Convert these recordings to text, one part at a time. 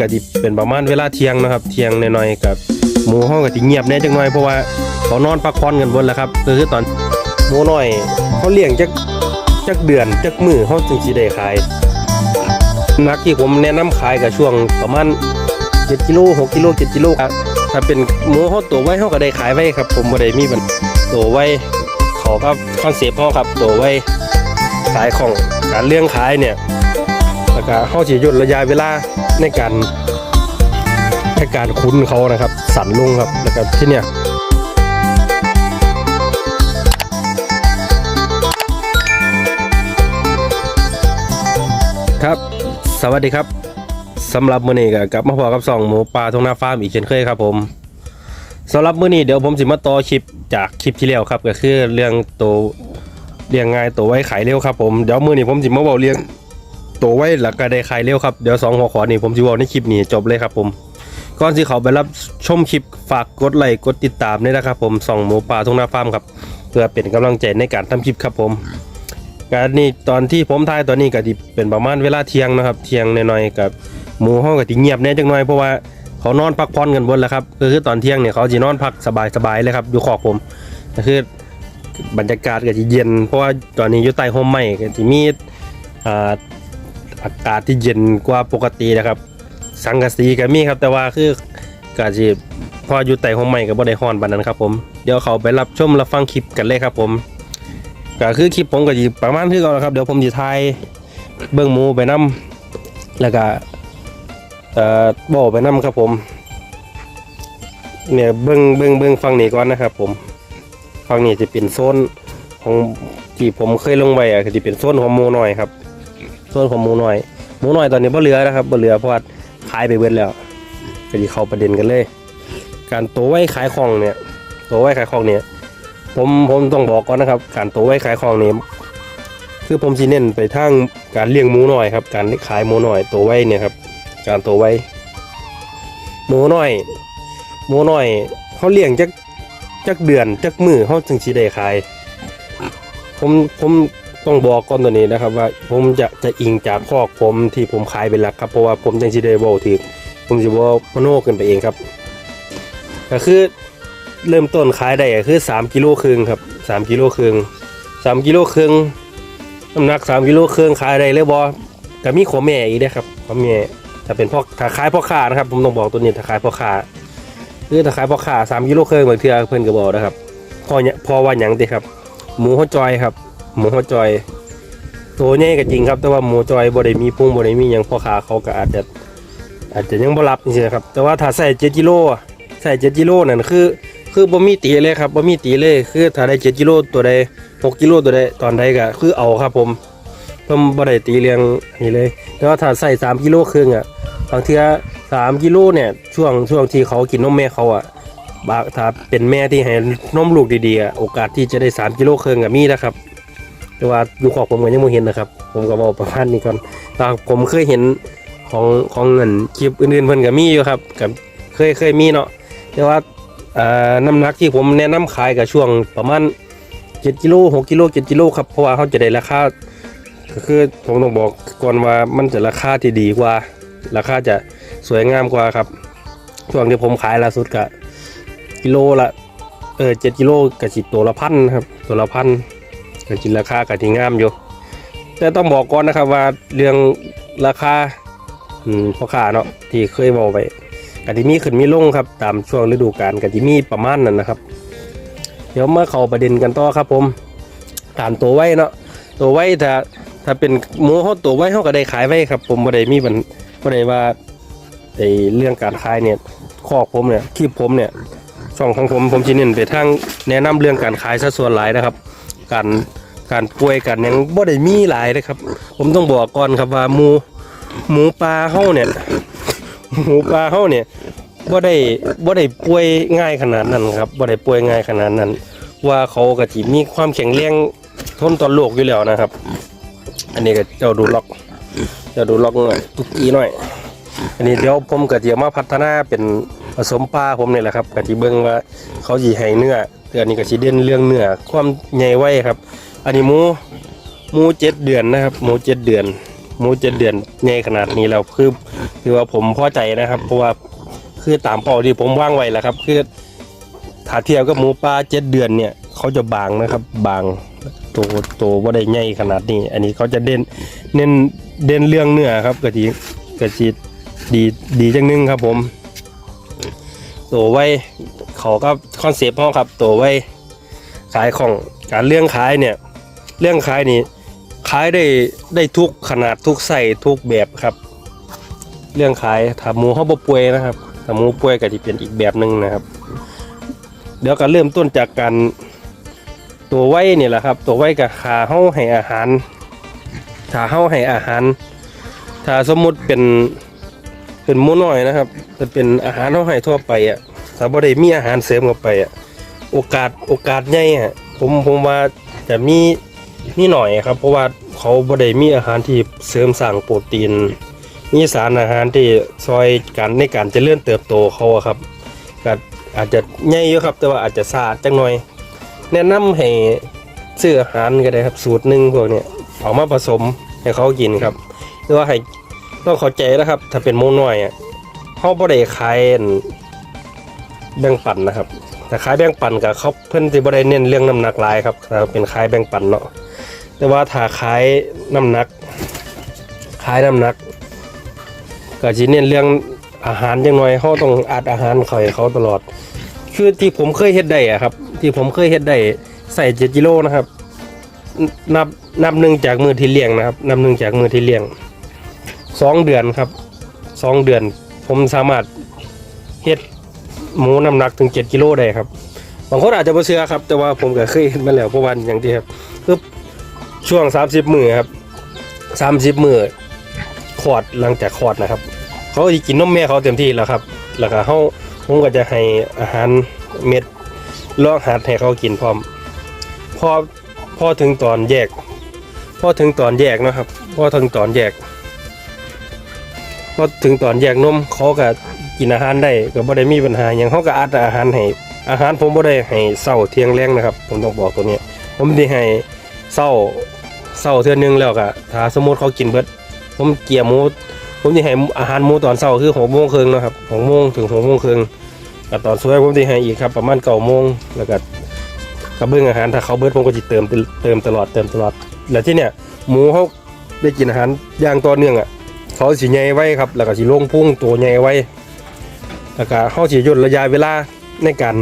ก็สิเป็นประมาณเวลาเที่ยงนะครับ เที่ยงหน่อยๆกับหมูห้องก็สิเงียบแน่จังหน่อยเพราะว่าเขานอนพักผ่อนกันบนแล้วครับก็คือตอนหมูน้อยเขาเลี้ยงจักจักเดือนจักมือเขาจึงสิได้ขายนักที่ผมแนะนำขายกับช่วงประมาณ7กิโล6กิโล7กิโลครับถ้าเป็นหมูเขาตัวไว้เขาก็ได้ขายไว้ครับ ผมบ่ได้มีปัญตัวไว้เขาก็คอนเซปต์เขาครับตัวไว้ขายของการเลี้ยงขายเนี่ย แล้วก็เขาสิหยุดระยะเวลาในการในการคุ้นเขานะครับ สั่นลงครับแล้วก็ที่เนี่ยครับ สวัสดีครับสำหรับมื้อนี้ก็กลับมาพอกับสองหมูปลาทงนาฟาร์มอีกเช่นเคยครับผมสำหรับมื้อนี้เดี๋ยวผมสิมาต่อคลิปจากคลิปที่แล้วครับ ก็คือเรื่องตัวเลี้ยงง่ายตัวไว้ขายเร็วครับผมเดี๋ยวมื้อนี้ผมสิมาบอกเรื่อง ตัวไว้หลักกระไดขายเร็วครับ เดี๋ยวสองหัวขอนี่ผมจะบอกในคลิปนี้จบเลยครับผมก่อนที่เขาไปรับชมคลิปฝากกดไลค์กดติดตามด้วยนะครับผมส่องหมูป่าทุ่งนาฟาร์มครับ เพื่อเป็นกำลังใจในการทำคลิปครับผมการนี่ตอนที่ผมถ่ายตอนนี้ก็ดิเป็นประมาณเวลาเที่ยงนะครับ เที่ยงน่อยๆกับหมูห้องก็ติเงียบแน่จังหน่อยเพราะว่าเขานอนพักผ่อนกันบนแล้วครับก็คือตอนเที่ยงเนี่ยเขาจะนอนพักสบายๆเลยครับอยู่ขอกผมก็คือบรรยากาศก็จะเย็น เพราะว่าตอนนี้อยู่ใต้ห่มไม้ก็จะมีอ่า อากาศที่เย็นกว่าปกตินะครับ สังกะสีก็มีครับ แต่ว่าคือกาจีพออยู่ใต้ห้องใหม่กับบ่ได้ฮอนปานนั้นครับผมเดี๋ยวเขาไปรับชมรับฟังคลิปกันเลยครับผมก็คือคลิปผมก็สิประมาณคือเก่าแล้วครับเดี๋ยวผมสิถ่ายเบิ่งมูไปนํแล้วก็เอ่อบ่ไปนํครับผมเนี่ยเบิ่งเบิ่งเบิ่งฟังนี้ก่อนนะครับ ผมฟังนี้จะเป็นโซนของที่ผมเคยลงไว้อะคือจะเป็นโซนของหมูน้อยครับ ส่วนของหมูน้อยหมูน้อยตอนนี้บ่เหลือนะครับบ่เหลือเพราะว่าขายไปเบิดแล้วก็สิเข้าประเด็นกันเลย การตัวไว้ขายของเนี่ยตัวไว้ขายของเนี่ยผมผมต้องบอกก่อนนะครับ การตัวไว้ขายของนี่คือผมสิเน้นไปทางการเลี้ยงหมูน้อยครับ การขายหมูน้อยตัวไว้เนี่ยครับการตัวไว้หมูน้อยหมูน้อยเขาเลี้ยงจักจักเดือนจักมือเขาจึงสิได้ขาย ผมผม ต้องบอกก่อนตัวนี้นะครับ ว่าผมจะจะอิงจากข้อผมที่ผมขายเป็นหลักครับเพราะว่าผมจังสิได้บอกถือผมสิบอกพโนขึ้นไปเองครับ ก็คือเริ่มต้นขายได้ก็คือ 3กิโลครึ่งครับ3กิโลครึ่ง3กิโลครึ่งน้ำหนัก 3กิโลครึ่งขายได้เลยบ่ก็มีขอแม่อีกเด้อครับขอแม่ถ้าเป็นพ่อถ้าขายพ่อค้านะครับ ผมต้องบอกตัวนี้ถ้าขายพ่อค้าคือถ้าขายพ่อค้า3กิโลครึ่งบางเทื่อเพิ่นก็บอกนะครับพอเนี่ยพอว่าหยังติครับ หมูหัวจอยครับ หมูจอย ตัวใหญ่ก็จริงครับ แต่ว่าหมูจอยบ่ได้มีพุงบ่ได้มีหยังพ่อค้าเขาก็อาจจะอาจจะยังบ่รับจริงๆครับ แต่ว่าถ้าใส่7กิโลใส่7กิโลนั่นคือคือบ่มีตีเลยครับบ่มีตีเลยคือถ้าได้7กิโลตัวใด6กิโลตัวใดตอนใดก็คือเอาครับผมผมบ่ได้ตีเรียงนี่เลย แต่ว่าถ้าใส่3กิโลครึ่งอะบางเทื่อ3กิโลเนี่ยช่วงช่วงที่เขากินนมแม่เขาอะบางถ้าเป็นแม่ที่ให้นมลูกดีๆ โอกาสที่จะได้ 3 กิโลครึ่งอะมีนะครับ แต่ว่าอยู่ขอบผมก็ยังไม่เห็นนะครับ ผมก็บอกประมาณนี้ก่อนแต่ผมเคยเห็นของของเงินคลิปอื่นๆเพิ่นก็มีอยู่ครับกับเคยเคยมีเนาะแต่ว่าเอ่อน้ำหนักที่ผมแนะนำขายกับช่วงประมาณ7กิโล6กิโล7กิโลครับเพราะว่าเขาจะได้ราคาก็คือผมต้องบอกก่อนว่ามันจะราคาที่ดีกว่า ราคาจะสวยงามกว่าครับ ช่วงที่ผมขายล่าสุดก็กิโลละเออ7กิโลกับสิตัวละพันครับตัวละพัน ก็จินราคาก็ที่งามอยู่ แต่ต้องบอกก่อนนะครับว่าเรื่องราคาอืมพ่อค้าเนาะที่เคยบอกไปกติมีขึ้นมีลงครับ ตามช่วงฤดูกาลกติมีประมาณนั้นนะครับ เดี๋ยวมาเข้าประเด็นกันต่อครับ ผมการตัวไว้เนาะตัวไว้ถ้าถ้าเป็นหมูเขาตัวไว้เขาก็ได้ขายไว้ครับ ผมบ่ได้มีบันบ่ได้ว่าไอ้เรื่องการขายเนี่ยคอกผมเนี่ยคลิปผมเนี่ยช่องของผมผมจะเน้นไปทางแนะนำเรื่องการขายซะส่วนหลายนะครับ การการป่วยกันยังบ่ได้มีหลายนะครับ ผมต้องบอกก่อนครับว่าหมูหมูปลาเฮาเนี่ยหมูปลาเฮาเนี่ยบ่ได้บ่ได้ป่วยง่ายขนาดนั้นครับบ่ได้ป่วยง่ายขนาดนั้น ว่าเขาก็สิมีความแข็งแรงทนต่อโรคอยู่แล้วนะครับ อันนี้ก็เจ้าดูล็อกเจ้าดูล็อกหน่อยตุกกี้หน่อย อันนี้เดี๋ยวผมก็จะมาพัฒนาเป็นผสมปลาผมนี่แหละครับก็สิเบิ่งว่าเขาสิให้เนื้อ แต่อันนี้ก็สิเด่นเรื่องเนื้อความใหญ่ไว้ครับ อันนี้หมูหมูเจ็ดเดือนนะครับหมูเจ็ดเดือนหมูเจ็ดเดือนใหญ่ขนาดนี้แล้วคือคือว่าผมพอใจนะครับ เพราะว่าคือตามเป้าที่ผมว่างไว้แหล้วครับ คือถ้าเทียบกับหมูป่าเจ็ดเดือนเนี่ยเขาจะบางนะครับ บางโตโตว่าได้ใหญ่ขนาดนี้ อันนี้เขาจะเด่นเน้นเด่นเรื่องเนื้อครับกะทิกะทิดีดีจังนึงครับผมโตไว้ เขาก็คอนเซปต์ห้องครับโตไว้ขายของการเรื่องขายเนี่ยเรื่องขายนี่ขายได้ได้ทุกขนาดทุกไส้ทุกแบบครับ เรื่องขายถ้าหมูเขาบ่ป่วยนะครับถ้าหมูป่วยก็จะเป็นอีกแบบหนึ่งนะครับ เดี๋ยวก็เริ่มต้นจากการตัวไว้เนี่ยแหละครับ ตัวไว้กับขาเฮาให้อาหารถ้าเฮาให้อาหาร ถ้าสมมุติเป็นเป็นหมูน้อยนะครับจะเป็นอาหารเฮาให้ทั่วไปอะ ถ้าบ่ได้มีอาหารเสริมเข้าไปอะโอกาสโอกาสใหญ่อะผมผมว่าจะมีมีหน่อยครับ เพราะว่าเขาบ่ได้มีอาหารที่เสริมสร้างโปรตีน มีสารอาหารที่ซอยการในการเจริญเติบโตเขาครับก็อาจจะใหญ่อยู่ครับแต่ว่าอาจจะซาดจังหน่อย แนะนำให้ซื้ออาหารก็ได้ครับสูตรหนึ่งพวกเนี้ยเอามาผสมให้เขากินครับหรือว่าให้ต้องเข้าใจนะครับ ถ้าเป็นหมูน้อยอะเขาบ่ได้ขายอัน แบ่งปันนะครับ แต่ขายแบ่งปันกับเขาเพิ่อนสิบ่ได้เน้นเรื่องน้ำหนักลายครับถ้าเป็นขายแบ่งปันเนาะแต่ว่าถ้าขายน้ำหนักขายน้ำหนัก ก็จะเน้นเรื่องอาหารจังหน่อยเขาต้องอัดอาหารเขาให้เขาตลอด คือที่ผมเคยเฮ็ดได้อะครับ ที่ผมเคยเฮ็ดได้ใส่เจ็ดกิโลนะครับนับนับหนึ่งจากมือที่เลี้ยงนะครับ นับหนึ่งจากมือที่เลี้ยงสองเดือนครับสองเดือน ผมสามารถเฮ็ด หมูน้ำหนักถึงเจ็ดกิโลได้ครับ บางคนอาจจะบ่เชื่อครับ แต่ว่าผมก็เคยเฮ็ดมาแล้วเพระวันอย่างที่ครับคือช่วง30มือครับ30มือคลอดหลังจากคลอดนะครับ เขาจะกินนมแม่เขาเต็มที่แล้วครับ แล้วก็เขาผมก็จะให้อาหารเม็ดลอกหัดให้เขากินพร้อมพอพอถึงตอนแยกพอถึงตอนแยกนะครับพอถึงตอนแยกพอถึงตอนแยกนมเขาก็ กินอาหารได้ก็บ่ได้มีปัญหาอย่างเขาก็อัดอาหารให้อาหารผมบ่ได้ให้เศร้าเที่ยงแรงนะครับ ผมต้องบอกตัวนี้ผมได้ให้เศร้าเศร้าเทื่อนึงแล้วก็ถ้าสมมติเขากินเบิด ผมเกี่ยหมูผมจะให้อาหารหมูตอนเช้าคือหกโมงครึ่งนะครับหกโมงถึงหกโมงครึ่งแล้วตอนสวยผมจะให้อีกครับประมาณเก้าโมงแล้วก็กระเบื้องอาหารถ้าเขาเบิดผมก็จะเติมเติมตลอดเติมตลอด แล้วที่เนี่ยหมูเขาได้กินอาหารอย่างต่อเนื่องอะเขาสิใหญ่ไว้ครับ แล้วก็สิลงพุ่งตัวใหญ่ไว้ แล้วก็เขาสิหยุดระยะเวลาในการ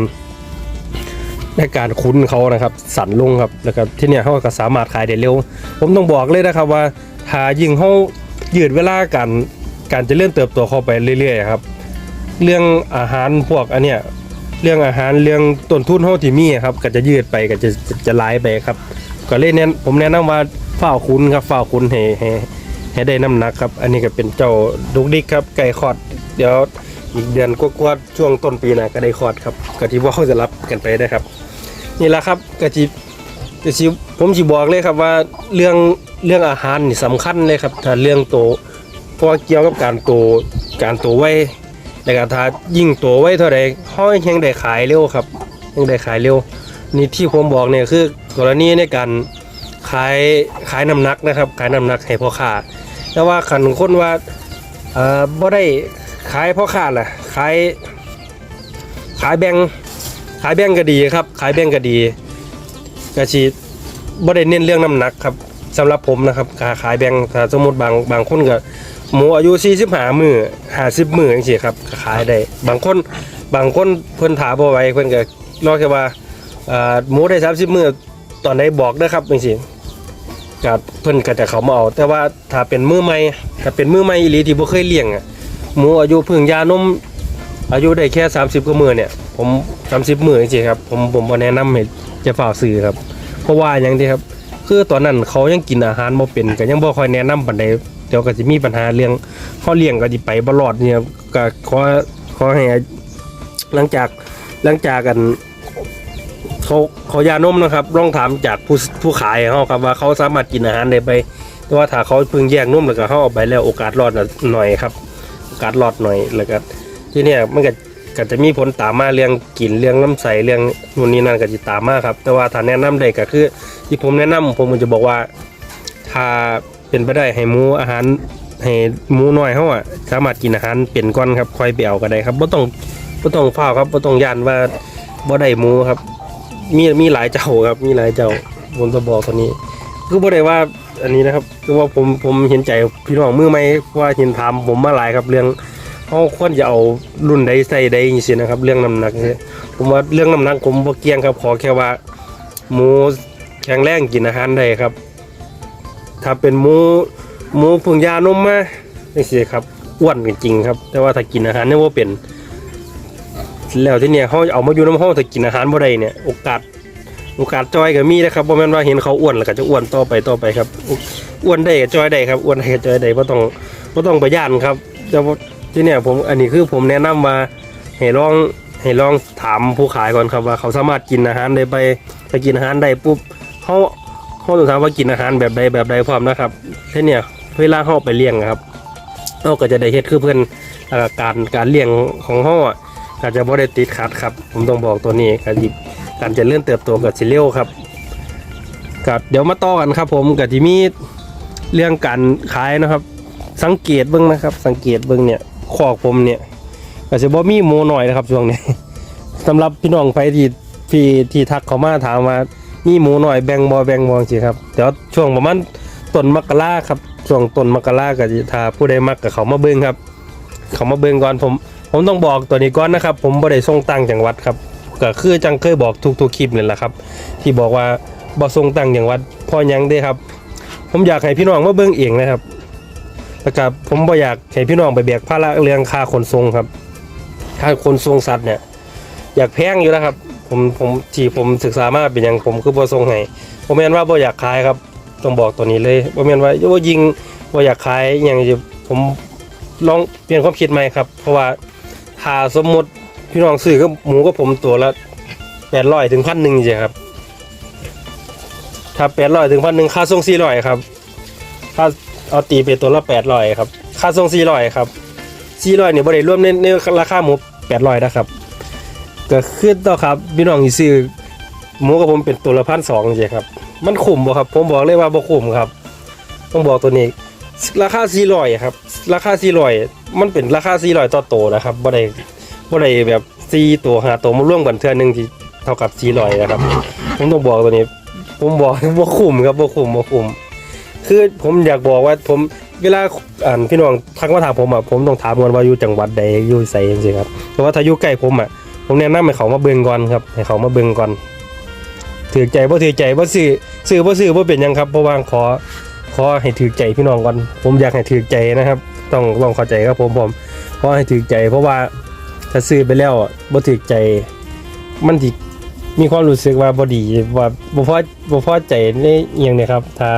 ในการคุ้นเขานะครับสั่นลงครับแล้วก็ที่เนี่ยเขาก็สามารถขายได้เร็ว ผมต้องบอกเลยนะครับว่าถ้ายิ่งเขายืดเวลาการการจะเลื่อนเติบโตเข้าไปเรื่อยๆครับ เรื่องอาหารพวกอันเนี้ยเรื่องอาหารเรื่องต้นทุนเขาที่มีครับก็จะยืดไปก็จะจะจะลายไปครับ ก็เลยแนะผมแนะนำว่าฝ้าคุณครับฝ้าคุณให้ให้ให้ได้น้ำหนักครับ อันนี้ก็เป็นเจ้าดุกดิกครับไก่คอดเดี๋ยว อีกเดือนกว่าๆช่วงต้นปีหนะก็ได้คอดครับก็ที่ว่าเขาจะรับกันไปได้ครับ นี่แหละครับก็จีก็สิผมสิบอกเลยครับว่าเรื่องเรื่องอาหารนี่สำคัญเลยครับถ้าเรื่องโตเพราะเกี่ยวกับการโตการโตไว้แต่การถ้ายิ่งโตไว้เท่าใดเขายังได้ขายเร็วครับยังได้ขายเร็วนี่ที่ผมบอกเนี่ยคือกรณีในการขายขายน้ำหนักนะครับ ขายน้ำหนักให้พ่อค้าแต่ว่าขันคนว่าเอ่อบ่ได้ ขายพ่อค้าล่ะขายขายแบงขายแบงก็ดีครับ ขายแบงก็ดีก็สิบ่ได้เน้นเรื่องน้ำหนักครับสำหรับผมนะครับการขายแบงถ้าสมมติบางบางคนก็หมูอายุ45มื้อ50มื้อจังซี่ครับขายได้บางคนบางคนเพิ่นถาบ่ไหวเพิ่นก็นอกจากว่าหมูได้สามสิบมือตอนไหนบอกได้อครับจริงๆกับเพิ่นก็จะเขามาเอาแต่ว่าถ้าเป็นมือใหม่ถ้าเป็นมือใหม่อีหลีที่บ่เคยเลี้ยงอะ หมูอายุพิ่งยานมอายุได้แค่ 30กว่ามือเนี่ย ผม30มือจริงๆครับ ผมผมบ่แนะนำให้จะฝ่ากซื้อครับ เพราะว่าอย่างที่ครับ คือตอนนั้นเขายังกินอาหารบ่เป็นก็ยังบ่ค่อยแนะนำปานใดเดี๋ยวก็สิมีปัญหาเรื่องเขาเลี้ยงก็สิไปบ่รอดเนี่ยกับก็ขอขอให้หลังจากหลังจากกันเขาเขายานมนะครับลองถามจากผู้ผู้ขายเขาครับว่าเขาสามารถกินอาหารได้ไปแต่ว่าถ้าเขาเพิ่งแยกนุ่มแล้วก็เขาเอาไปแล้วโอกาสรอดน่ะหน่อยครับ กาสรอดหน่อยแล้วก็ที่เนี่ยมันก็ก็จะมีผลตามมาเรื่องกลิ่นเรื่องน้ำใสเรื่องนู่นนี่นั่นก็จะตามมาครับ แต่ว่าถ้าแนะนำได้ก็คือ ที่ผมแนะนำผมก็จะบอกว่า ถ้าเป็นไปได้ให้หมูอาหารให้หมูน้อยเฮาอะสามารถกินอาหารเป็นก่อนครับค่อยไปเอาก็ได้ครับบ่ต้องบ่ต้องฟ้าครับบ่ต้องย่านว่าบ่ได้หมูครับ มีมีหลายเจ้าครับ มีหลายเจ้าผมจะบอกตัวนี้ คือบ่ได้ว่า อันนี้นะครับคือว่าผมผมเห็นใจพี่น้องมือใหม่ว่าเห็นถามผมมาหลายครับเรื่องเขาควรจะเอารุ่นใดใส่ใดอย่างนี้สินะครับ เรื่องน้ำหนักเนี่ยผมว่าเรื่องน้ำหนักผมบ่เกี่ยงครับขอแค่ว่าหมูแข็งแรงกินอาหารได้ครับ ถ้าเป็นหมูหมูพึ่งยานมมานี่สิครับอ้วนจริงครับ แต่ว่าถ้ากินอาหารเนี่ยว่าเป็น แล้วที่เนี่ยเขาเอามาอยู่น้ำห้องถ้ากินอาหารบ่ได้เนี่ย โอกาส โอกาสจอยก็มีนะครับบ่แม่นว่าเห็นเขาอ้วนแล้วก็จะอ้วนต่อไปต่อไปครับอ้วนได้ก็จอยได้ครับอ้วนได้ก็จอยได้บ่ต้องบ่ต้องไปย่านครับแต่ว่าที่เนี่ยผมอันนี้คือผมแนะนำว่าให้ลองให้ลองถามผู้ขายก่อนครับว่าเขาสามารถกินอาหารได้ไปถ้ากินอาหารได้ปุ๊บเขาเขาต้องถามว่ากินอาหารแบบใดแบบใดพร้อมนะครับที่เนี่ยเวลาเขาไปเลี้ยงอะครับเขาก็จะได้เฮ็ดคือเพื่อนแล้วก็การการเลี้ยงของเขาอะก็จะบ่ได้ติดขัดครับ ผมต้องบอกตัวนี้ก็สิ การจะเลื่อนเติบโตกับสิเร็วครับกับเดี๋ยวมาต่อกันครับ ผมกับที่มีเรื่องการขายนะครับ สังเกตเบิ้งนะครับ สังเกตเบิ้งเนี่ยคอกผมเนี่ยก็จะบ่มีหมูหน่อยนะครับช่วงนี้สำหรับพี่น้องไปที่ที่ที่ทักเขามาถามว่ามีหมูหน่อยแบ่งบ่แบ่งบ่สิครับเดี๋ยวช่วงประมาณต้นมกราครับช่วงต้นมกราก็จะถ้าผู้ใดมักกับเขามาเบิ้งครับ เขามาเบิ้งก่อนผม ผมต้องบอกตัวนี้ก่อนนะครับ ผมบ่ได้ส่งตังจังหวัดครับ ก็คือจังเคยบอกทุกๆคลิปนี่แหละครับ ที่บอกว่าบ่ส่งตังอย่างวัดพ่อยังเด้ครับ ผมอยากให้พี่น้องมาเบิ่งเองนะครับแล้วก็ผมบ่อยากให้พี่น้องไปแบกภาระเรื่องค่าขนส่งครับ ค่าขนส่งสัตว์เนี่ย อยากแพงอยู่นะครับ ผมผมที่ผมศึกษามาเป็นอย่างผมคือบ่ส่งให้ผมแม่นว่าบ่อยากขายครับ ต้องบอกตัวนี้เลยบ่แม่นว่าโอ้ยิงบ่อยากขายอย่างผมลองเปลี่ยนความคิดใหม่ครับ เพราะว่าถ้าสมมติ พี่น้องซื้อก็หมูก็ผมตัวละแปดร้อยถึงพันหนึ่งใช่ครับ ถ้าแปดร้อยถึงพันหนึ่งค่าส่งสี่ร้อยครับค่าเอาตีไปตัวละแปดร้อยครับ ค่าส่งสี่ร้อยครับสี่ร้อยเนี่ยบริรวมในในราคาหมูแปดร้อยนะครับ ก็ขึ้นต่อครับพี่น้องที่ซื้อหมูกับผมเป็นตัวละพันสองใช่ครับ มันคุ้มบ่ครับ ผมบอกเลยว่าบ่คุ้มครับ ต้องบอกตัวนี้ ราคาสี่ร้อยครับ ราคาสี่ร้อยมันเป็นราคาสี่ร้อยต่อโตวนะครับบ่ได้ บ่ได้แบบซีตัวหาตัวมาร่วมกันเทื่อหนึงที่เท่ากับซีลอยนะครับ ผมต้องบอกตัวนี้ ผมบอกบ่าคุ้มครับบ่คุ้มบ่คุ้มคือผมอยากบอกว่าผมเวลาอ่านพี่น้องทักมาถามผมอะผมต้องถามก่อนว่าอยู่จังหวัดใดอยู่ไสจังซี่ครับเพราะว่าถ้าอยู่ใกล้ผมอะผมแนะนำให้เขามาเบิ่งก่อนครับให้เขามาเบิ่งก่อนถือใจบ่ถือใจบ่ซื้อซื้อบ่ซื้อบ่เป็นหยังครับเพราะว่าขอขอให้ถือใจพี่น้องก่อน ผมอยากให้ถือใจนะครับ ต้องต้องเข้าใจครับผมผมขอให้ถือใจ เพราะว่า ถ้าซื้อไปแล้วบ่ถึกใจมันสิมีความรู้สึกว่าบ่ดีว่าบ่พอบ่พอใจในอหยังเนี่ยครับถ้า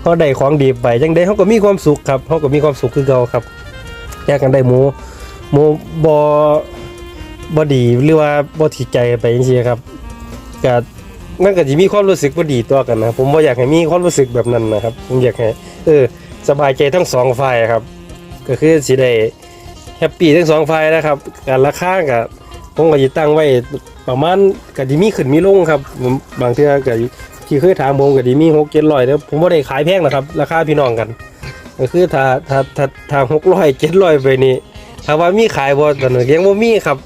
เขาได้ของดีไปจังได๋เขาก็มีความสุขครับเขาก็มีความสุขคือเก่าครับอยากกันได้หมูหมูบ่บ่ดีหรือว่าบ่ถิใจไปจังซี่ครับก็มันก็สิมีความรู้สึกบ่ดีตัวกันนะผมบ่อยากให้มีความรู้สึกแบบนั้นนะครับ ผมอยากให้เออสบายใจทั้งสองฝ่ายครับ ก็คือสิได้ แฮปปี้ทั้งสองฝ่ายนะครับการราคากับผมก็จะตั้งไว้ประมาณกับดีมีขึ้นมีลงครับบางเทื่อก็ที่เคยถามผมกับดีมีหกเจ็ดร้อยแล้วผมไม่ได้ขายแพงนะครับ ราคาพี่น้องกันก็คือถ้าถ้าถ้าถ้าหกร้อยเจ็ดร้อยไปนี่ถ้าว่ามีขายบ่ตอนนี้ยังบ่มีครับ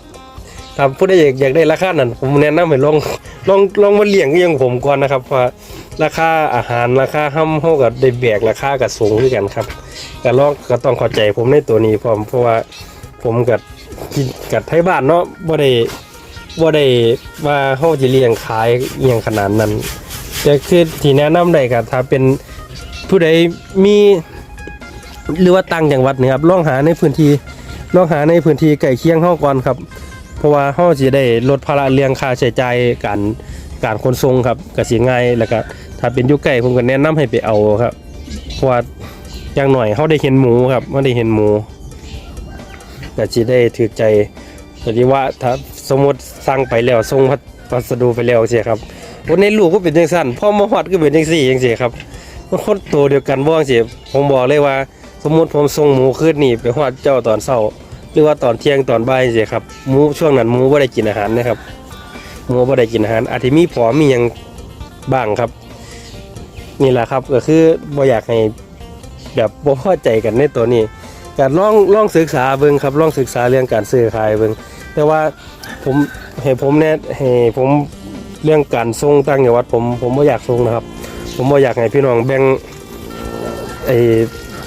ถ้าผู้ใดอยากอยากได้ราคานั้นผมแนะนำให้ลองลองลองมาเลี้ยงอยังผมก่อนนะครับว่าราคาอาหารราคาห้ำเท่ากับได้แบกราคากับสูงด้วยกันครับก็ลองก็ต้องเข้าใจผมในตัวนี้พร้อมเพราะว่าผมกับกับไทยบ้านเนาะบ่ได้บ่ได้ว่าเฮาสิเลี้ยงขายอหยังขนาดนั้นแต่คือที่แนะนำได้ก็ถ้าเป็นผู้ใดมีหรือว่าต่างจังหวัดนะครับลองหาในพื้นที่ลองหาในพื้นที่ใกล้เคียงเฮาก่อนครับ เพราะว่าเฮาสิได้ลดภาระเรื่องค่าใช้จ่ายการการขนส่งครับก็สิง่ายแล้วก็ถ้าเป็นยู่ใกล้ผมก็แนะนำให้ไปเอาครับเพราะว่าอย่างหน่อยเขาได้เห็นหมูครับเขาได้เห็นหมูแต่จีได้ถือใจแต่ที่ว่าถ้าสมมติสั่งไปแล้วส่งพัสดุไปแล้วเสียครับวันในลูกก็เป็นจังสั้นพ่อมาฮอดก็เป็นจังสี่จังสี่ครับมันคนตัวเดียวกันบ่จังสี่ผมบอกเลยว่า สมมติผมส่งหมูขึ้นนี่ไปฮอดเจ้าตอนเช้า หรือว่าตอนเที่ยงตอนบ่ายจังซี่ครับหมูช่วงนั้นหมูบ่ได้กินอาหารนะครับหมูบ่ได้กินอาหารอาจจะมีผอมีหยังบ้างครับ นี่แหละครับก็คือบ่อยากให้แบบบ่พอใจกันในตัวนี้การลองลองศึกษาเบิ่งครับลองศึกษาเรื่องการซื้อขายเบิ่งแต่ว่าผมให้ผมแนะให้ผมเรื่องการส่งต่างจังหวัดผมผมบ่อยากส่งนะครับ ผมบ่อยากให้พี่น้องแบ่งไอ้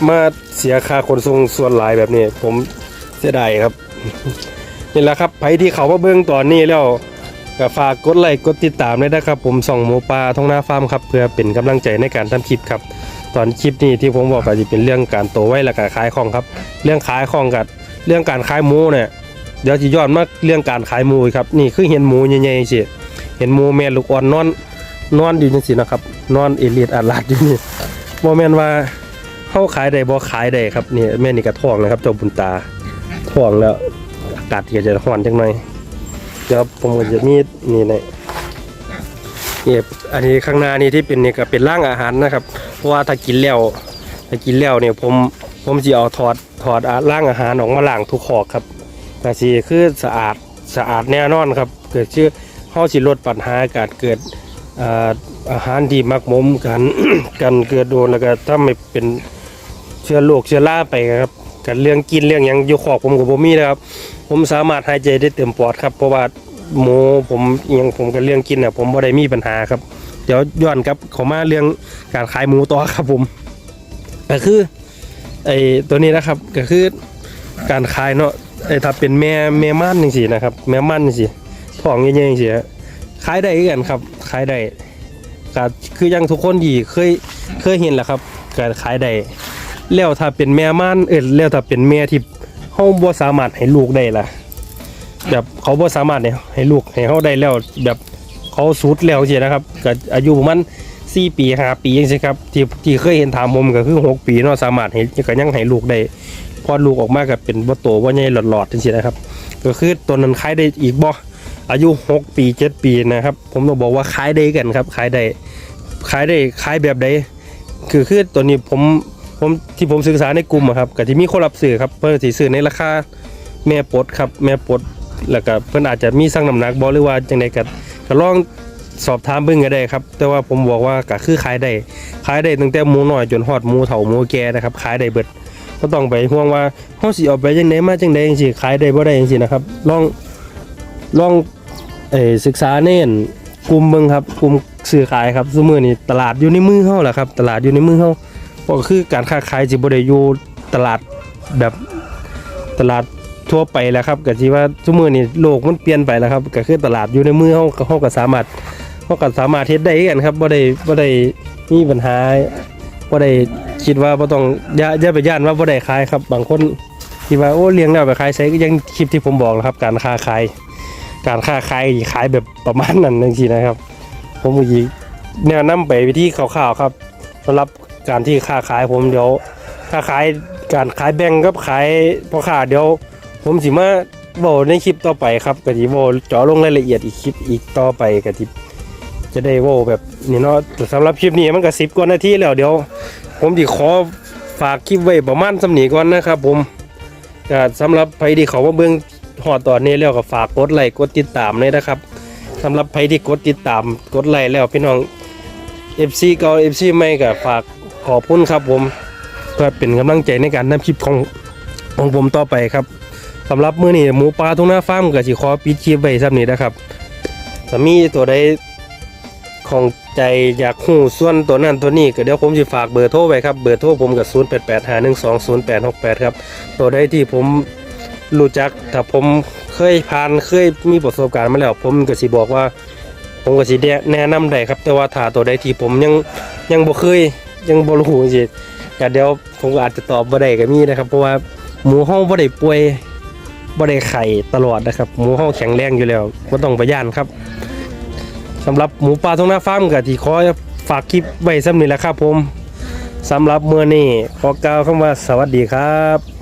มาเสียค่าขนส่งส่วนหลายแบบนี้ ผม เสียดายครับ นี่แหละครับไผที่เขามาเบิ่งตอนนี้แล้วก็ฝากกดไลค์กดติดตามด้วยนะครับ ผมส่องหมูปลาท้องหน้าฟาร์มครับเพื่อเป็นกำลังใจในการทำคลิปครับ ตอนคลิปนี้ที่ผมบอกก็จะเป็นเรื่องการโตไว้และการขายของครับ เรื่องขายของกับเรื่องการขายหมูเนี่ยเดี๋ยวจะย้อนมาเรื่องการขายหมูครับนี่คือเห็นหมูใหญ่ๆสิเห็นหมูแม่ลูกอ่อนนอนนอนอยู่จังซี่นะครับ นอนเอลีดอาลาดอยู่นี่บ่แม่นว่าเฮาขายได้บ่ขายได้ครับนี่แม่นี่ก็ท้องนะครับเจ้าบุญตา ท้องแล้วอากาศก็จะร้อนจังหน่อยเดี๋ยวผมก็จะมีนี่นะเนี่ยอันนี้ข้างหน้านี่ที่เป็นนี่ก็เป็นร่างอาหารนะครับ เพราะว่าถ้ากินแล้วถ้ากินแล้วเนี่ยผมผมจะเอาถอดถอดร่างอาหารออกมาล้างทุกขอกครับแต่สิคือสะอาดสะอาดแน่นอนครับ เกิดชื่อเฮาสิลดปัญหาการเกิดอาอาหารที่มักมมกันกันเกิดโดนแล้วก็ถ้าไม่เป็นเชื้อโรคเชื้อราไปครับ กันเรื่องกินเรื่องหยังอยู่ขอกผมกับบ่มีนะครับ ผมสามารถหายใจได้เต็มปอดครับ เพราะว่าหมูผมยังผมกับเรื่องกินอะผมบ่ได้มีปัญหาครับ เดี๋ยวย้อนครับขามาเรื่องการขายหมูต่อครับผมก็คือไอ้ตัวนี้นะครับก็คือการขายเนาะไอ้ถ้าเป็นแม่แม่ม่านจังซี่นะครับ แม่ม่านจังซี่ท้องใหญ่ๆจังซี่ฮะขายได้กันครับขายได้ก็คือยังทุกคนดีเคยเคยเห็นแหละครับการขายได้ แล้วถ้าเป็นแม่ม่านเออแล้วถ้าเป็นแม่ที่เขาบ่สามารถให้ลูกได้ล่ะ แบบเขาบ่สามารถเนี่ยให้ลูกให้เขาได้แล้วแบบเขาสุดแล้วสินะครับก็อายุประมาณ4ปี5ปีจังซี่ครับที่ที่เคยเห็นถามผมก็คือ6ปีเนาะสามารถให้ก็ยังให้ลูกได้พอลูกออกมาก็เป็นบ่โตบ่ใหญ่หลอดๆจังซี่นะครับ ก็คือตัวนั้นขายได้อีกบ่อายุ 6 ปี 7 ปีนะครับ ผมต้องบอกว่าขายได้กันครับขายได้ขายได้ขายแบบใดคือคือตัวนี้ผม ผมที่ผมศึกษาในกลุ่มอะครับก็ที่มีคนรับซื้อครับเพื่อที่อในราคาแม่ปลดครับแม่ปลดแล้วก็เพิ่อนอาจจะมีสั่งน้ำหนักบ่หรือว่าจังไดก็ก็ลองสอบถามเบิ่งก็ได้ครับ แต่ว่าผมบอกว่าก็คือขายได้ขายได้ตั้งแต่หมูน้อยจนฮอดหมูเฒ่าหมูแก่นะครับขายได้เบิดบ่ต้องไปห่วงว่าเฮาสิเอาไปจังไดมาจังไดจังซี่ขายได้บ่ได้จังซี่นะครับลองลองเอศึกษาเน้นกลุ่มเบิ่งครับกลุ่มซื้อขายครับซุมื้อนี้ตลาดอยู่ในมือเฮาแหละครับ ตลาดอยู่ในมือเฮา ก็คือการค้าขายสิบ่ได้อยู่ตลาดแบบตลาดทั่วไปแล้วครับก็สิว่าทุกมือนี้โลกมันเปลี่ยนไปแล้วครับก็คือตลาดอยู่ในมือเฮาเฮาก็สามารถเฮาก็สามารถเฮ็ดได้กันครับบ่ได้บ่ได้มีปัญหาบ่ได้คิดว่าบ่ต้องอย่าอย่าไปย่านว่าบ่ได้ขายครับ บางคนคิดว่าโอ้เลี้ยงแล้วไปขายใช้ก็ยังคลิปที่ผมบอกแล้วครับ การค้าขายการค้าขายขายแบบประมาณนั้นจังซี่นะครับ ผมก็สิแนะนำไปวิธีคร่าวๆครับสำหรับ การที่ค้าขายผมเดี๋ยวค้าขายการขายแบ่งกับขายพ่อค้าเดี๋ยว ผมสิมาบอกในคลิปต่อไปครับกะทิโวเจาะลงรายละเอียดอีกคลิปอีกต่อไปกะทิจะได้เว่าแบบนี่เนาะสำหรับคลิปนี้มันก็สิบกว่านาทีแล้วเดี๋ยว ผมสิขอฝากคลิปไว้ประมาณสำนีก่อนนะครับ ผมก็สำหรับใครที่เขามาเบิ่งหอดตอนนี้แล้วก็ฝากกดไลค์กดติดตามเลยนะครับสำหรับใครที่กดติดตามกดไลค์แล้วพี่น้อง FC เก่า FC ใหม่ก็ฝาก ขอบคุณครับผมเพื่อเป็นกำลังใจในการทำคลิปของของผมต่อไปครับสำหรับมื้อนี้หมูปลาทุ่งหน้าฟาร์มก็สิขอปิดคลิปไว้ซ้ำนี้นะครับถ้ามีตัวใดของใจอยากหู้ส่วนตัวนั้นตัวนี้ก็เดี๋ยวผมจะฝากเบอร์โทรไว้ครับเบอร์โทรผมกับ0885120868ครับตัวใดที่ผมรู้จักถ้าผมเคยผ่านเคยมีประสบการณ์มาแล้ว ผมก็สิบอกว่า ผมก็สิแนะนำได้ครับ แต่ว่าถ้าตัวใดที่ผมยังยังบ่เคย ยังบ่รู้จริงๆก็เดี๋ยวผมอาจจะตอบบ่ได้ก็มีนะครับ เพราะว่าหมูห้องบ่ได้ป่วยบ่ได้ไข่ตลอดนะครับ หมูห้องแข็งแรงอยู่แล้วบ่ต้องไปย่านครับสำหรับหมูป่าทงหน้าฟาร์มก็ที่ขอฝากคลิปไว้ซ้ำนี้แหละครับผมสำหรับเมื่อนี้ขอกล่าวคำว่าสวัสดีครับ